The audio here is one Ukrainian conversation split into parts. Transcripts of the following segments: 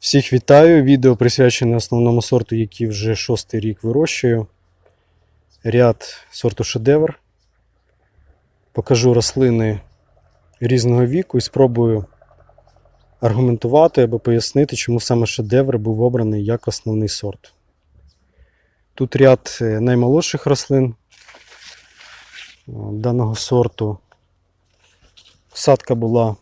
Всіх вітаю. Відео присвячене основному сорту, який вже шостий рік вирощую. Ряд сорту шедевр. Покажу рослини різного віку і спробую аргументувати або пояснити, чому саме шедевр був обраний як основний сорт. Тут ряд е, наймолодших рослин е, даного сорту. Садка була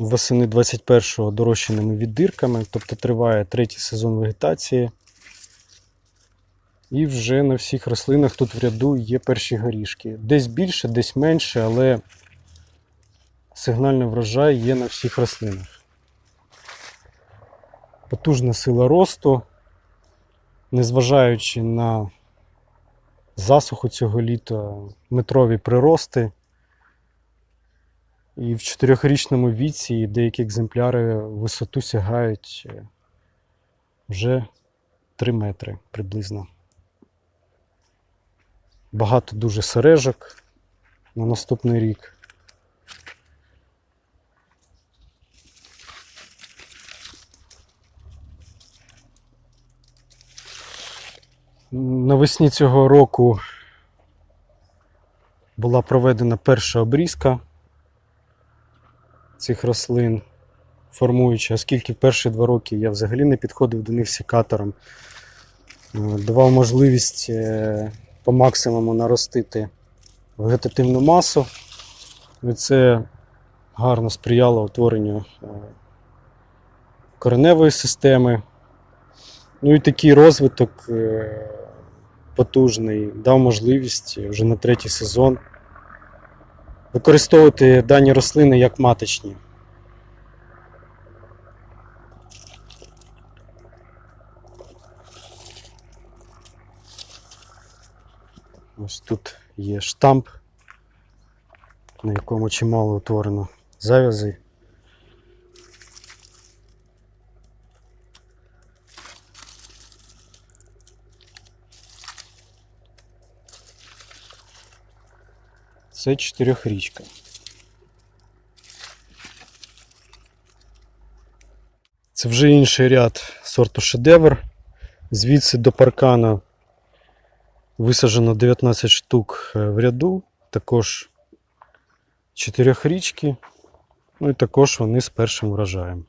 восени 21-го дорощеними віддирками, тобто триває третій сезон вегетації. І вже на всіх рослинах тут в ряду є перші горішки. Десь більше, десь менше, але сигнальний врожай є на всіх рослинах. Потужна сила росту, незважаючи на засуху цього літа, метрові прирости. І в чотирьохрічному віці деякі екземпляри висоту сягають е, вже 3 метри приблизно. Багато дуже сережок на наступний рік. Навесні цього року була проведена перша обрізка цих рослин, формуючи, оскільки перші два роки я взагалі не підходив до них сікатором, Е, давав можливість е, по максимуму наростити вегетативну масу. І це гарно сприяло утворенню е, кореневої системи. Ну і такий розвиток потужний дав можливість вже на третій сезон використовувати дані рослини як маточні. Ось тут є штамп, на якому чимало утворено зав'язей. Це чотирьохрічка. Це вже інший ряд сорту шедевр. Звідси до паркана висаджено 19 штук е, в ряду, також чотирьохрічки, ну і також вони з першим врожаєм.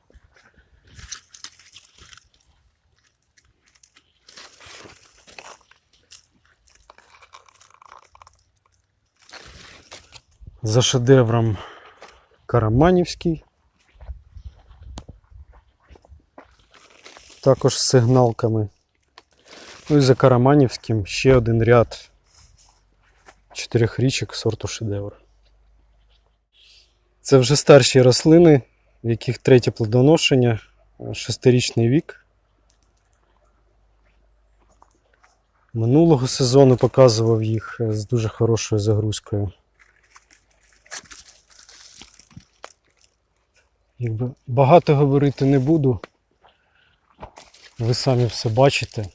За шедевром Караманівський. Також з сигналками. Ну і за Караманівським ще один ряд чотирьох річок сорту шедевр. Це вже старші рослини, в яких третє плодоношення, шестирічний вік. Минулого сезону показував їх з дуже хорошою загрузкою. Якби багато говорити не буду. Ви самі все бачите.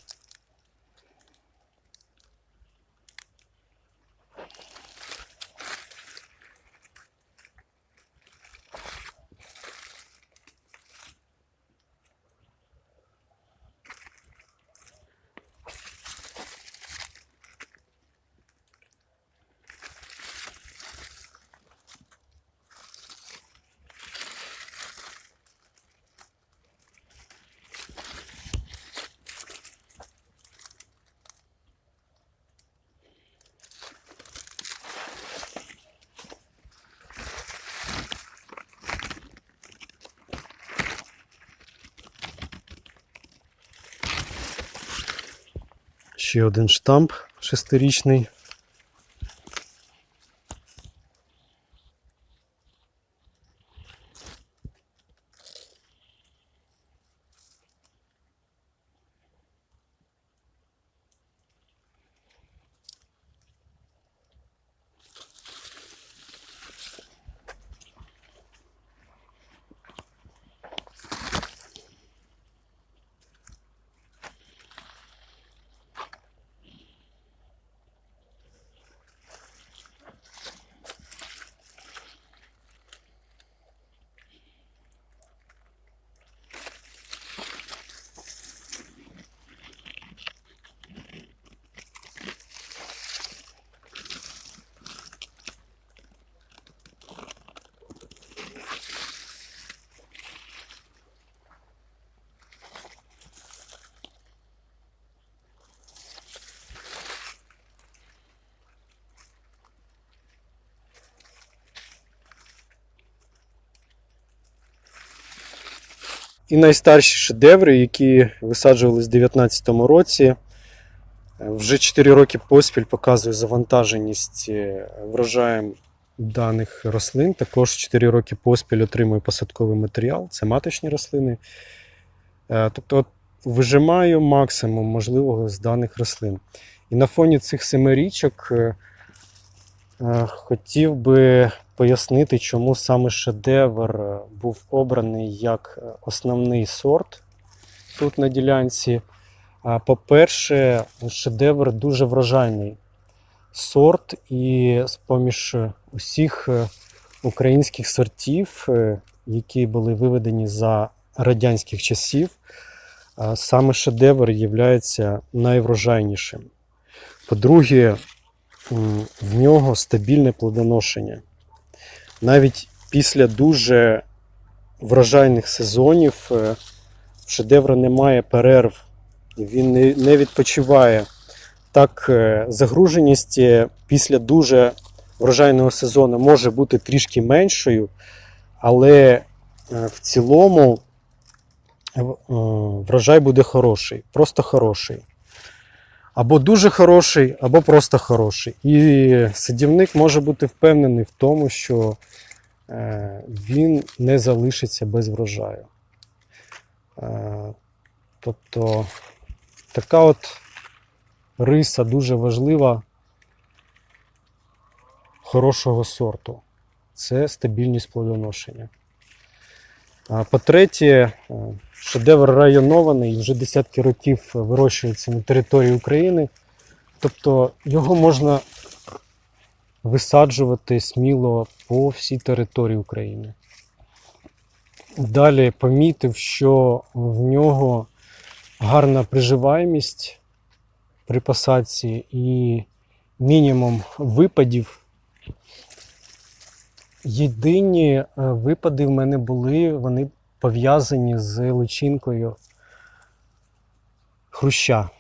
Ще один штамп шестирічний. І найстарші шедеври, які висаджувались в 2019 році. Е, Вже 4 роки поспіль показує завантаженість е, врожаєм даних рослин. Також 4 роки поспіль отримую посадковий матеріал. Це маточні рослини. Е, Тобто вижимаю максимум можливого з даних рослин. І на фоні цих семи річок е, хотів би пояснити, чому саме шедевр е, був обраний як е, основний сорт тут на ділянці. По-перше, шедевр дуже врожайний сорт, і з-поміж усіх е, українських сортів, які були виведені за радянських часів, саме шедевр є найврожайнішим. По-друге, в нього стабільне плодоношення. Навіть після дуже врожайних сезонів е, шедевра немає перерв, він не, відпочиває. Так, е, загруженість е, після дуже врожайного сезону може бути трішки меншою, але в цілому врожай буде хороший, просто хороший. Або дуже хороший, або просто хороший. І садівник може бути впевнений в тому, що е, він не залишиться без врожаю. Е, Тобто така от риса дуже важлива хорошого сорту. Це стабільність плодоношення. По-третє, е, шедевр районований, вже десятки років вирощується на території України. Тобто його можна висаджувати сміло по всій території України. Далі помітив, що в нього гарна приживаємість при посадці і мінімум випадів. Єдині е, випади в мене були, вони пов'язані з личинкою хруща.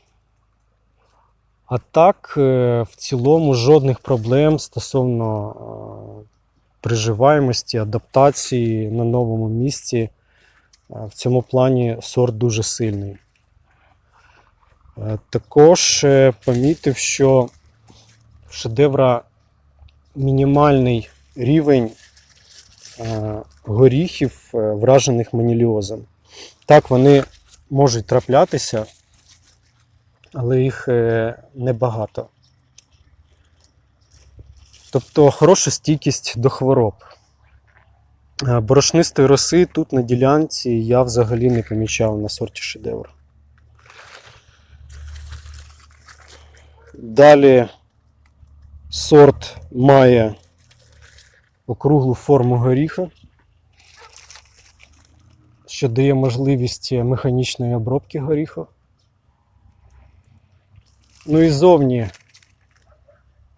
А так, е, в цілому, жодних проблем стосовно е, приживаємості, адаптації на новому місці. Е, В цьому плані сорт дуже сильний. Також помітив, що в шедевра мінімальний рівень горіхів, е, вражених маніліозом. Так, вони можуть траплятися, але їх е, небагато. Тобто хороша стійкість до хвороб. Е, Борошнистої роси тут на ділянці я взагалі не помічав на сорті шедевр. Далі сорт має округлу форму горіха, що дає можливість механічної обробки горіха. Ну і зовні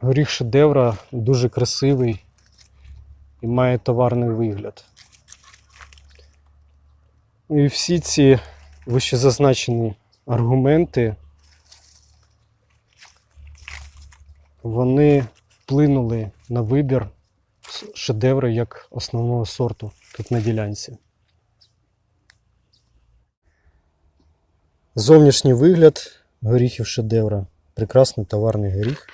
горіх шедевра дуже красивий і має товарний вигляд. Ну і всі ці вищезазначені аргументи вони вплинули на вибір шедевра як основного сорту тут на ділянці. Зовнішній вигляд горіхів шедевра. Прекрасний товарний горіх.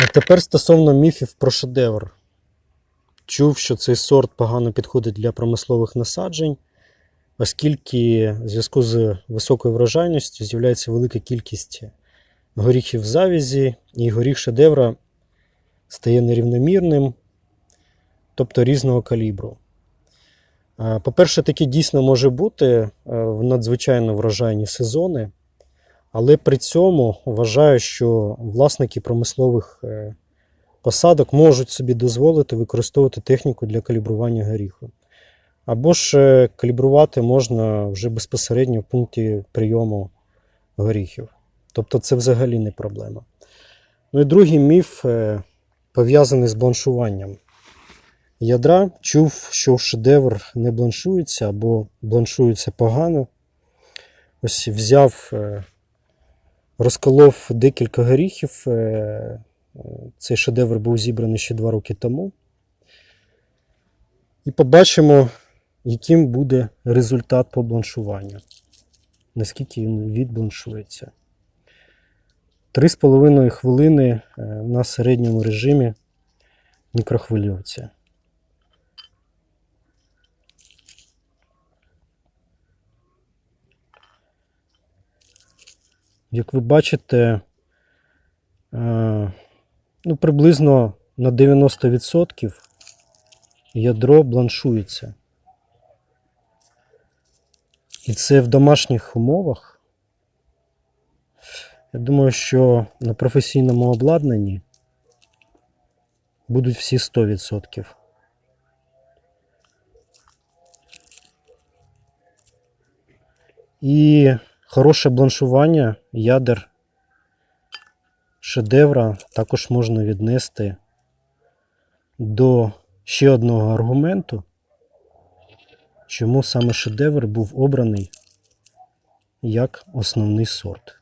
А тепер стосовно міфів про шедевр. Чув, що цей сорт погано підходить для промислових насаджень, оскільки в зв'язку з високою врожайністю з'являється велика кількість горіхів в завязі, і горіх шедевра стає нерівномірним, тобто різного калібру. По-перше, таке дійсно може бути е, в надзвичайно врожайні сезони, але при цьому вважаю, що власники промислових е, посадок можуть собі дозволити використовувати техніку для калібрування горіху. Або ж е, калібрувати можна вже безпосередньо в пункті прийому горіхів. Тобто це взагалі не проблема. Ну і другий міф пов'язаний з бланшуванням ядра. Чув, що шедевр не бланшується або бланшується погано. Ось взяв, е, розколов декілька горіхів. е, Цей шедевр був зібраний ще два роки тому. І побачимо, яким буде результат по бланшуванню. Наскільки він відбланшується. 3,5 хвилини е, на середньому режимі мікрохвильовці. Як ви бачите, е, ну, приблизно на 90% ядро бланшується. І це в домашніх умовах. Я думаю, що на професійному обладнанні будуть всі 100%. І хороше бланшування ядер шедевра також можна віднести до ще одного аргументу, чому саме шедевр був обраний як основний сорт.